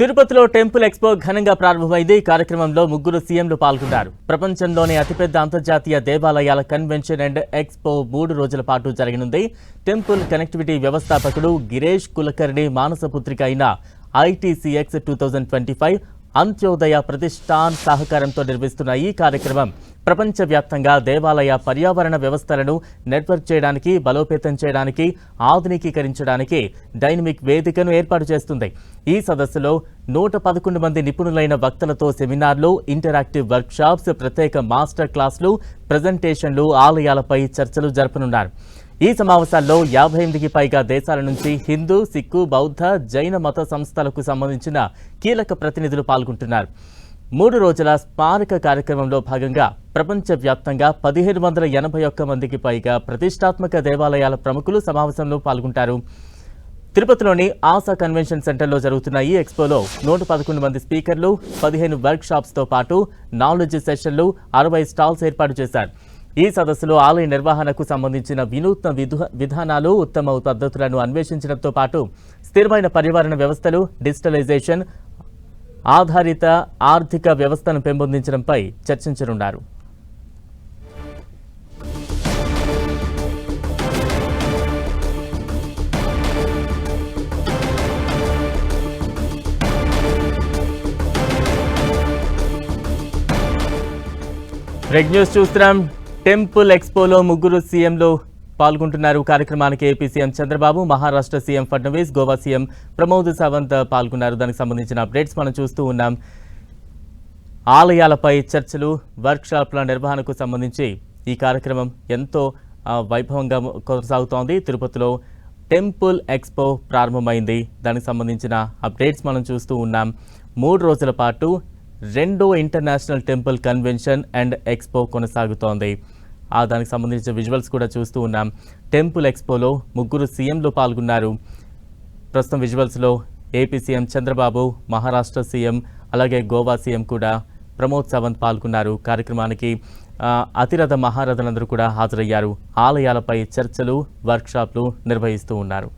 తిరుపతిలో temple expo ఘనంగా ప్రారంభమైంది. ఈ కార్యక్రమంలో ముగ్గురు సీఎంలు పాల్గొన్నారు. ప్రపంచంలోనే అతిపెద్ద అంతర్జాతీయ దేవాలయాల కన్వెన్షన్ అండ్ ఎక్స్పో మూడు రోజుల పాటు జరగనుంది. టెంపుల్ కనెక్టివిటీ వ్యవస్థాపకుడు గిరేష్ కులకర్ణి మానసపుత్రిక అయిన ITCX two thousand twenty five Antyodaya Pratishthan సహకారంతో నిర్వహిస్తున్న ఈ కార్యక్రమం ప్రపంచవ్యాప్తంగా దేవాలయ పర్యావరణ వ్యవస్థలను నెట్వర్క్ చేయడానికి బలోపేతం చేయడానికి ఆధునికీకరించడానికి డైనమిక్ వేదికను ఏర్పాటు చేస్తుంది. ఈ సదస్సులో నూట పదకొండు మంది నిపుణులైన వక్తలతో సెమినార్లు ఇంటరాక్టివ్ వర్క్షాప్స్ ప్రత్యేక మాస్టర్ క్లాసులు ప్రజెంటేషన్లు ఆలయాలపై చర్చలు జరపనున్నారు. ఈ సమావేశాల్లో యాభై ఎనిమిదికి పైగా దేశాల నుంచి హిందూ సిక్కు బౌద్ధ జైన మత సంస్థలకు సంబంధించిన కీలక ప్రతినిధులు పాల్గొంటున్నారు. మూడు రోజుల స్మారక కార్యక్రమంలో భాగంగా ప్రపంచవ్యాప్తంగా పదిహేను వందల ఎనభై ఒక్క మందికి పైగా ప్రతిష్టాత్మక దేవాలయాల ప్రముఖులు సమావేశంలో పాల్గొంటారు. తిరుపతిలోని ఆశా కన్వెన్షన్ సెంటర్లో జరుగుతున్న ఈ ఎక్స్పోలో నూట పదకొండు మంది స్పీకర్లు పదిహేను వర్క్ షాప్స్తో పాటు నాలెడ్జ్ సెషన్లు అరవై స్టాల్స్ ఏర్పాటు చేశారు. ఈ సదస్సులో ఆలయ నిర్వహణకు సంబంధించిన వినూత్న విధు విధానాలు ఉత్తమ పద్ధతులను అన్వేషించడంతో పాటు స్థిరమైన పర్యావరణ వ్యవస్థలు డిజిటలైజేషన్ ఆధారిత ఆర్థిక వ్యవస్థను పెంపొందించడంపై చర్చించనున్నారు. బ్రేక్ న్యూస్ చూస్తున్నాం. టెంపుల్ ఎక్స్పోలో ముగ్గురు సీఎంలు పాల్గొంటున్నారు. కార్యక్రమానికి AP CM Chandrababu Maharashtra CM Fadnavis Goa CM Pramod Sawant పాల్గొన్నారు. దానికి సంబంధించిన అప్డేట్స్ మనం చూస్తూ ఉన్నాం. ఆలయాలపై చర్చలు వర్క్షాప్ల నిర్వహణకు సంబంధించి ఈ కార్యక్రమం ఎంతో వైభవంగా కొనసాగుతోంది. తిరుపతిలో టెంపుల్ ఎక్స్పో ప్రారంభమైంది. దానికి సంబంధించిన అప్డేట్స్ మనం చూస్తూ ఉన్నాం. మూడు రోజుల పాటు రెండో international temple convention and expo కొనసాగుతోంది. దానికి సంబంధించిన విజువల్స్ కూడా చూస్తూ ఉన్నాం. టెంపుల్ ఎక్స్పోలో ముగ్గురు సీఎంలు పాల్గొన్నారు. ప్రస్తుతం విజువల్స్లో AP CM Chandrababu Maharashtra CM అలాగే గోవా సీఎం కూడా ప్రమోద్ సావంత్ పాల్గొన్నారు. కార్యక్రమానికి అతిరథ మహారథులందరూ కూడా హాజరయ్యారు. ఆలయాలపై చర్చలు వర్క్షాప్లు నిర్వహిస్తూ ఉన్నారు.